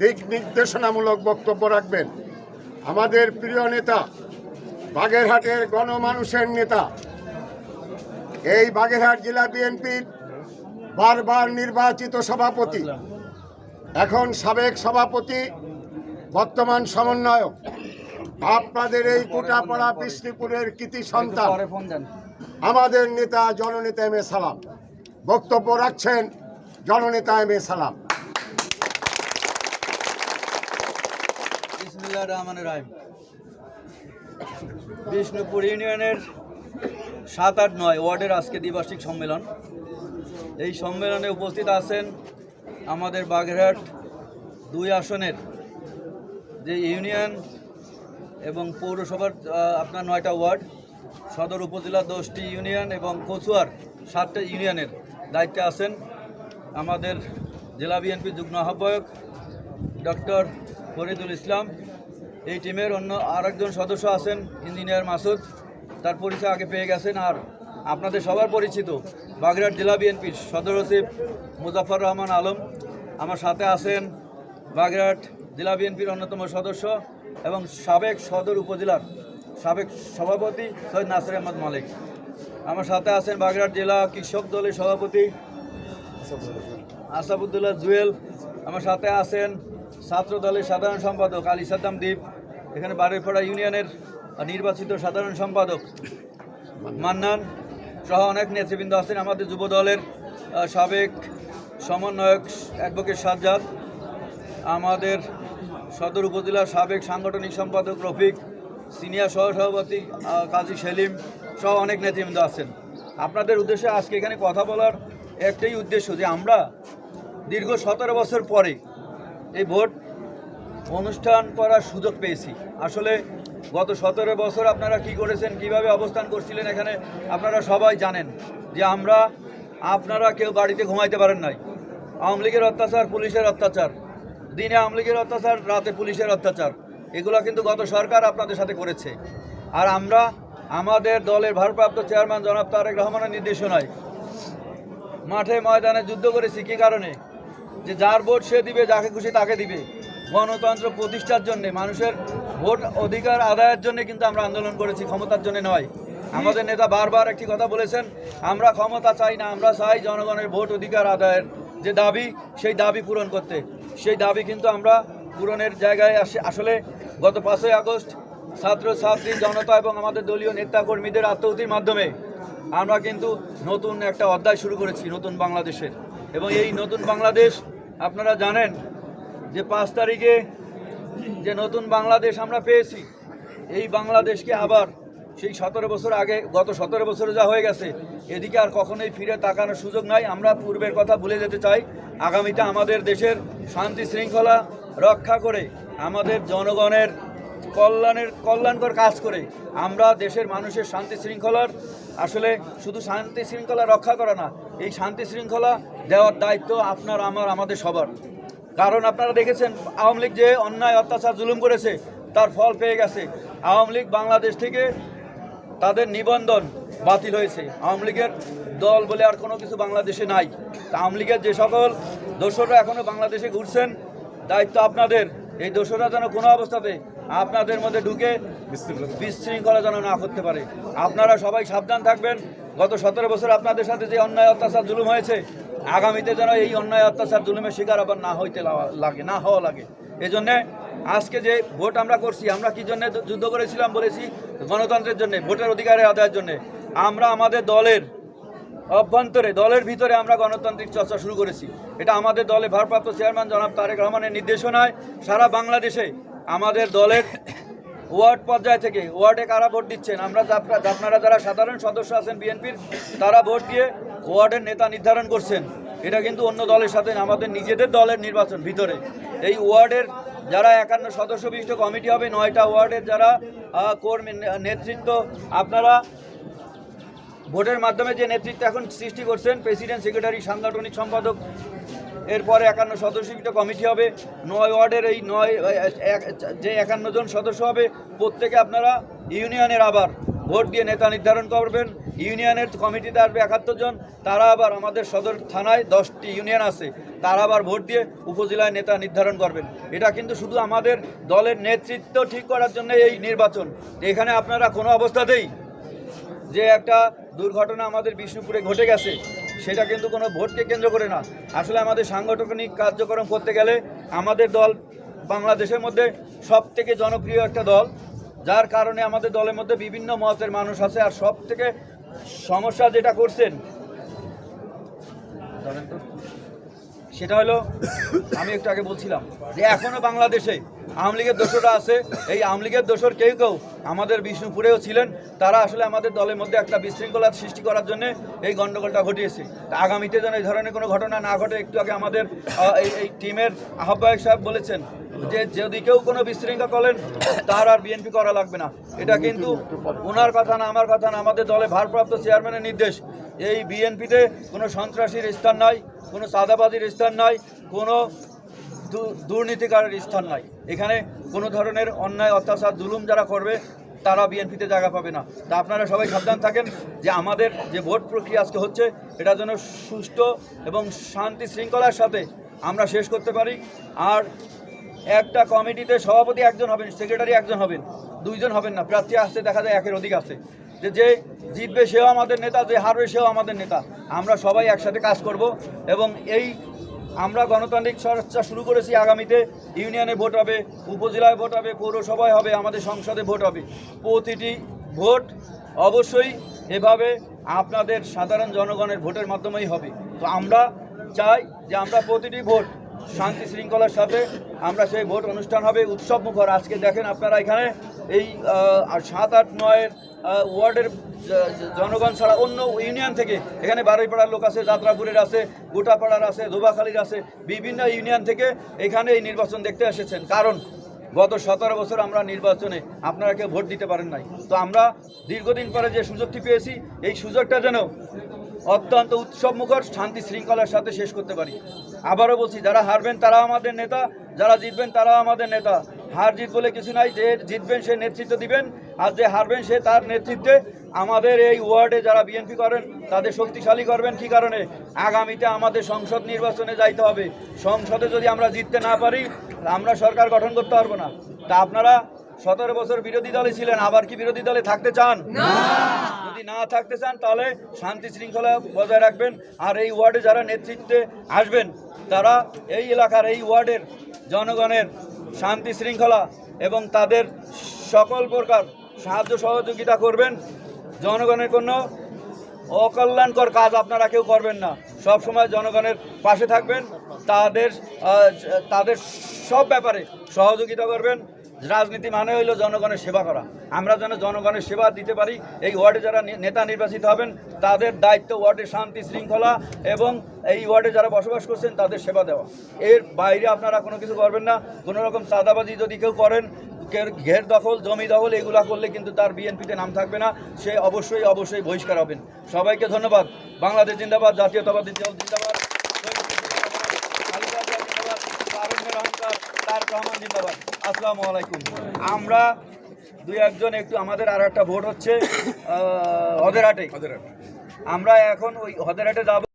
দিক নির্দেশনামূলক বক্তব্য রাখবেন। আমাদের প্রিয় নেতা বাগেরহাটের গণমানুষের নেতা এই বাগেরহাট জেলা বিএনপির বারবার নির্বাচিত সভাপতি এখন সাবেক সভাপতি বর্তমান সমন্বয়ক আপনাদের এই কোটাপাড়া বিষ্ণুপুরের কৃতি সন্তান আমাদের নেতা জননেতা এম এ সালাম। বক্তব্য রাখছেন জননেতা এম এ সালাম। রহমান রাহিম। বিষ্ণুপুর ইউনিয়নের সাত আট নয় ওয়ার্ডের আজকে দ্বিবার্ষিক সম্মেলন। এই সম্মেলনে উপস্থিত আছেন আমাদের বাগেরহাট দুই আসনের যে ইউনিয়ন এবং পৌরসভার আপনার নয়টা ওয়ার্ড, সদর উপজেলা দশটি ইউনিয়ন এবং কচুয়ার সাতটা ইউনিয়নের দায়িত্বে আছেন আমাদের জেলা বিএনপি যুগ্ম আহ্বায়ক ডক্টর ফরিদুল ইসলাম। এই টিমের অন্য আরেকজন সদস্য আছেন ইঞ্জিনিয়ার মাসুদ। তার পরিচয় আগে পেয়ে গেছেন আর আপনাদের সবার পরিচিত বাগেরহাট জেলা বিএনপির সদর সচিব মুজাফর রহমান আলম। আমার সাথে আছেন বাগেরহাট জেলা বিএনপির অন্যতম সদস্য এবং সাবেক সদর উপজেলার সাবেক সভাপতি সৈয়দ নাসির আহমদ মালিক। আমার সাথে আছেন বাগেরহাট জেলা কৃষক দলের সভাপতি আসাবুদ্দুল্লাহ জুয়েল। আমার সাথে আছেন ছাত্র দলের সাধারণ সম্পাদক আলী সাদ্দাম দ্বীপ এখানে বারুইপাড়া ইউনিয়নের নির্বাচিত সাধারণ সম্পাদক মান্নান সহ অনেক নেতৃবৃন্দ আছেন। আমাদের যুব দলের সাবেক সমন্বয়ক অ্যাডভোকেট সাজ্জাদ, আমাদের সদর উপজেলার সাবেক সাংগঠনিক সম্পাদক রফিক, সিনিয়র সহসভাপতি কাজী সেলিম সহ অনেক নেতৃবৃন্দ আছেন। আপনাদের উদ্দেশ্যে আজকে এখানে কথা বলার একটাই উদ্দেশ্য যে আমরা দীর্ঘ সতেরো বছর পরে এই ভোট অনুষ্ঠান করার সুযোগ পেয়েছি। আসলে গত সতেরো বছর আপনারা কি করেছেন, কীভাবে অবস্থান করছিলেন এখানে, আপনারা সবাই জানেন যে আমরা, আপনারা কেউ বাড়িতে ঘুমাইতে পারেন নাই। আওয়ামী লীগের অত্যাচার, পুলিশের অত্যাচার। দিনে আওয়ামী লীগের অত্যাচার, রাতে পুলিশের অত্যাচার। এগুলো কিন্তু গত সরকার আপনাদের সাথে করেছে। আর আমরা, আমাদের দলের ভারপ্রাপ্ত চেয়ারম্যান জনাব তারেক রহমানের নির্দেশনায় মাঠে ময়দানে যুদ্ধ করেছি। কী কারণে? যে যার ভোট সে দিবে, যাকে খুশি তাকে দিবে। গণতন্ত্র প্রতিষ্ঠার জন্য, মানুষের ভোট অধিকার আদায়ের জন্য কিন্তু আমরা আন্দোলন করেছি, ক্ষমতার জন্য নয়। আমাদের নেতা বারবার একটি কথা বলেছেন, আমরা ক্ষমতা চাই না, আমরা চাই জনগণের ভোট অধিকার আদায়ের যে দাবি, সেই দাবি পূরণ করতে। সেই দাবি কিন্তু আমরা পূরণের জায়গায় আসে আসলে গত পাঁচই আগস্ট ছাত্র ছাত্রী জনতা এবং আমাদের দলীয় নেতাকর্মীদের আত্মহতির মাধ্যমে আমরা কিন্তু নতুন একটা অধ্যায় শুরু করেছি, নতুন বাংলাদেশের। এবং এই নতুন বাংলাদেশ, আপনারা জানেন যে পাঁচ তারিখে যে নতুন বাংলাদেশ আমরা পেয়েছি, এই বাংলাদেশকে আবার সেই সতেরো বছর আগে, গত সতেরো বছরে যা হয়ে গেছে, এদিকে আর কখনোই ফিরে তাকানোর সুযোগ নাই। আমরা পূর্বের কথা ভুলে যেতে চাই। আগামীতে আমাদের দেশের শান্তি শৃঙ্খলা রক্ষা করে, আমাদের জনগণের কল্যাণের, কল্যাণকর কাজ করে, আমরা দেশের মানুষের শান্তি শৃঙ্খলার, আসলে শুধু শান্তি শৃঙ্খলা রক্ষা করা না, এই শান্তি শৃঙ্খলা দেওয়ার দায়িত্ব আপনার, আমার, আমাদের সবার। কারণ আপনারা দেখেছেন, আওয়ামী লীগ যে অন্যায়, অত্যাচার, জুলুম করেছে, তার ফল পেয়ে গেছে। আওয়ামী লীগ বাংলাদেশ থেকে তাদের নিবন্ধন বাতিল হয়েছে। আওয়ামী লীগের দল বলে আর কোনো কিছু বাংলাদেশে নাই। আওয়ামী লীগের যে সকল দোষরা এখনও বাংলাদেশে ঘুরছেন, দায়িত্ব আপনাদের। এই দোসররা যেন কোনো অবস্থাতে আপনাদের মধ্যে ঢুকে বিশৃঙ্খলা যেন না করতে পারে। আপনারা সবাই সাবধান থাকবেন। গত সতেরো বছর আপনাদের সাথে যে অন্যায়, অত্যাচার, জুলুম হয়েছে আগামীতে যেন এই অন্যায় অত্যাচার, জুলুমের শিকার আবার না হইতে লাগে, না হওয়া লাগে। এজন্যে আজকে যে ভোট আমরা করছি, আমরা কি জন্য যুদ্ধ করেছিলাম বলেছি? গণতন্ত্রের জন্য, ভোটের অধিকারে আদায়ের জন্য। আমরা আমাদের দলের অভ্যন্তরে, দলের ভিতরে আমরা গণতান্ত্রিক চর্চা শুরু করেছি। এটা আমাদের দলে ভারপ্রাপ্ত চেয়ারম্যান জনাব তারেক রহমানের নির্দেশনায় সারা বাংলাদেশে আমাদের দলের ওয়ার্ড পর্যায় থেকে, ওয়ার্ডে কারা ভোট দিচ্ছেন? আমরা আপনারা যারা সাধারণ সদস্য আছেন বিএনপির, তারা ভোট দিয়ে ওয়ার্ডের নেতা নির্ধারণ করছেন। এটা কিন্তু অন্য দলের সাথে, আমাদের নিজেদের দলের নির্বাচন ভিতরে। এই ওয়ার্ডের যারা একান্ন সদস্য বিশিষ্ট কমিটি হবে, নয়টা ওয়ার্ডের যারা কর্মী নেতৃত্ব, আপনারা ভোটের মাধ্যমে যে নেতৃত্ব এখন সৃষ্টি করছেন, প্রেসিডেন্ট, সেক্রেটারি, সাংগঠনিক সম্পাদক এরপরে একান্ন সদস্যযুক্ত কমিটি হবে। নয় ওয়ার্ডের এই নয় যে একান্ন জন সদস্য হবে, প্রত্যেকে আপনারা ইউনিয়নের আবার ভোট দিয়ে নেতা নির্ধারণ করবেন। ইউনিয়নের কমিটিতে আসবে একাত্তর জন। তারা আবার আমাদের সদর থানায় দশটি ইউনিয়ন আছে। তারা আবার ভোট দিয়ে উপজেলায় নেতা নির্ধারণ করবেন। এটা কিন্তু শুধু আমাদের দলের নেতৃত্ব ঠিক করার জন্য এই নির্বাচন। এখানে আপনারা কোনো অবস্থাতেই যে একটা দুর্ঘটনা আমাদের বিষ্ণুপুরে ঘটে গেছে, সেটা কিন্তু কোনো ভোটকে কেন্দ্র করে না। আসলে আমাদের সাংগঠনিক কার্যক্রম করতে গেলে আমাদের দল বাংলাদেশের মধ্যে সব থেকে জনপ্রিয় একটা দল, যার কারণে আমাদের দলের মধ্যে বিভিন্ন মতের মানুষ আছে, আর সব থেকে সমস্যা যেটা করছেন সেটা হলো, আমি একটু আগে বলছিলাম যে এখনও বাংলাদেশে আওয়ামী লীগের দোষরা আছে। এই আওয়ামী লীগের দোষর কেউ কেউ আমাদের বিষ্ণুপুরেও ছিলেন। তারা আসলে আমাদের দলের মধ্যে একটা বিশৃঙ্খলা সৃষ্টি করার জন্য এই গণ্ডগোলটা ঘটিয়েছে। আগামীতে যেন এই ধরনের কোনো ঘটনা না ঘটে, একটু আগে আমাদের এই এই টিমের আহ্বায়ক সাহেব বলেছেন যে যদি কেউ কোনো বিশৃঙ্খলা করেন, তার আর বিএনপি করা লাগবে না। এটা কিন্তু ওনার কথা না, আমার কথা না, আমাদের দলে ভারপ্রাপ্ত চেয়ারম্যানের নির্দেশ। এই বিএনপিতে কোনো সন্ত্রাসীর স্থান নাই, কোনো সাদাবাজির স্থান নাই, কোনো দু- দুর্নীতিকারের স্থান নাই। এখানে কোনো ধরনের অন্যায়, অত্যাচার, জুলুম যারা করবে, তারা বিএনপিতে জায়গা পাবে না। তা আপনারা সবাই সাবধান থাকেন যে আমাদের যে ভোট প্রক্রিয়া আজকে হচ্ছে, এটা যেন সুষ্ঠু এবং শান্তি শৃঙ্খলার সাথে আমরা শেষ করতে পারি। আর একটা কমিটিতে সভাপতি একজন হবেন, সেক্রেটারি একজন হবেন, দুইজন হবেন না, প্রার্থী আসতে দেখা যায় একের অধিক আছে। যে যে জিতবে সেও আমাদের নেতা, যে হারবে সেও আমাদের নেতা। আমরা সবাই একসাথে কাজ করব এবং এই আমরা গণতান্ত্রিক চর্চা শুরু করেছি আগামীতে। ইউনিয়নে ভোট হবে, উপজেলায় ভোট হবে, পৌরসভায় হবে, আমাদের সংসদে ভোট হবে। প্রতিটি ভোট অবশ্যই এভাবে আপনাদের সাধারণ জনগণের ভোটের মাধ্যমেই হবে। তো আমরা চাই যে আমরা প্রতিটি ভোট শান্তি শৃঙ্খলার সাথে আমরা সেই ভোট অনুষ্ঠান হবে উৎসব মুখর আজকে দেখেন আপনারা এখানে এই সাত আট নয়ের ওয়ার্ডের জনগণ ছাড়া অন্য ইউনিয়ন থেকে এখানে বারুইপাড়ার লোক আছে, যাত্রাপুরের আছে, গোটাপাড়ার আছে, ধোবাখালীর আছে, বিভিন্ন ইউনিয়ন থেকে এখানে এই নির্বাচন দেখতে এসেছেন। কারণ গত সতেরো বছর আমরা নির্বাচনে আপনারা কেউ ভোট দিতে পারেন নাই। তো আমরা দীর্ঘদিন পরে যে সুযোগটি পেয়েছি, এই সুযোগটা যেন অত্যন্ত উৎসবমুখর শান্তি শৃঙ্খলার সাথে শেষ করতে পারি। আবারও বলছি, যারা হারবেন তারা আমাদের নেতা যারা জিতবেন তারা আমাদের নেতা। হার জিত বলে কিছু নাই যে জিতবেন সে নেতৃত্ব দিবেন আর যে হারবেন সে তার নেতৃত্বে আমাদের এই ওয়ার্ডে যারা বিএনপি করেন তাদের শক্তিশালী করবেন। কি কারণে? আগামীতে আমাদের সংসদ নির্বাচনে যাইতে হবে। সংসদে যদি আমরা জিততে না পারি আমরা সরকার গঠন করতে পারব না। তা আপনারা সতেরো বছর বিরোধী দলে ছিলেন আবার কি বিরোধী দলে থাকতে চান? যদি না থাকতে চান তাহলে শান্তি শৃঙ্খলা বজায় রাখবেন। আর এই ওয়ার্ডে যারা নেতৃত্বে আসবেন তারা এই এলাকার এই ওয়ার্ডের জনগণের শান্তি শৃঙ্খলা এবং তাদের সকল প্রকার সাহায্য সহযোগিতা করবেন। জনগণের কোনো অকল্যাণকর কাজ আপনারা কেউ করবেন না। সব সময় জনগণের পাশে থাকবেন, তাদের তাদের সব ব্যাপারে সহযোগিতা করবেন। রাজনীতি মানে হইল জনগণের সেবা করা। আমরা যেন জনগণের সেবা দিতে পারি, এই ওয়ার্ডে যারা নেতা নির্বাচিত হবেন, তাদের দায়িত্ব ওয়ার্ডের শান্তি, শৃঙ্খলা এবং এই ওয়ার্ডে যারা বসবাস করছেন, তাদের সেবা দেওয়া। এর বাইরে আপনারা কোনো কিছু করবেন না। কোনো রকম চাঁদাবাজি যদি কেউ করেন ঘের দখল, জমি দখল, এগুলা করলে কিন্তু তার বিএনপিতে নাম থাকবে না। সে অবশ্যই অবশ্যই বহিষ্কার হবেন। সবাইকে ধন্যবাদ। বাংলাদেশ জিন্দাবাদ, জাতীয়তাবাদী জিন্দাবাদ। তারেক রহমান জিন্দাবাদ। আসসালামু আলাইকুম। আমরা দুই একজন একটু আমাদের আর একটা ভোট হচ্ছে আহ, হদেরহাটে আমরা এখন ওই হদেরহাটে যাব।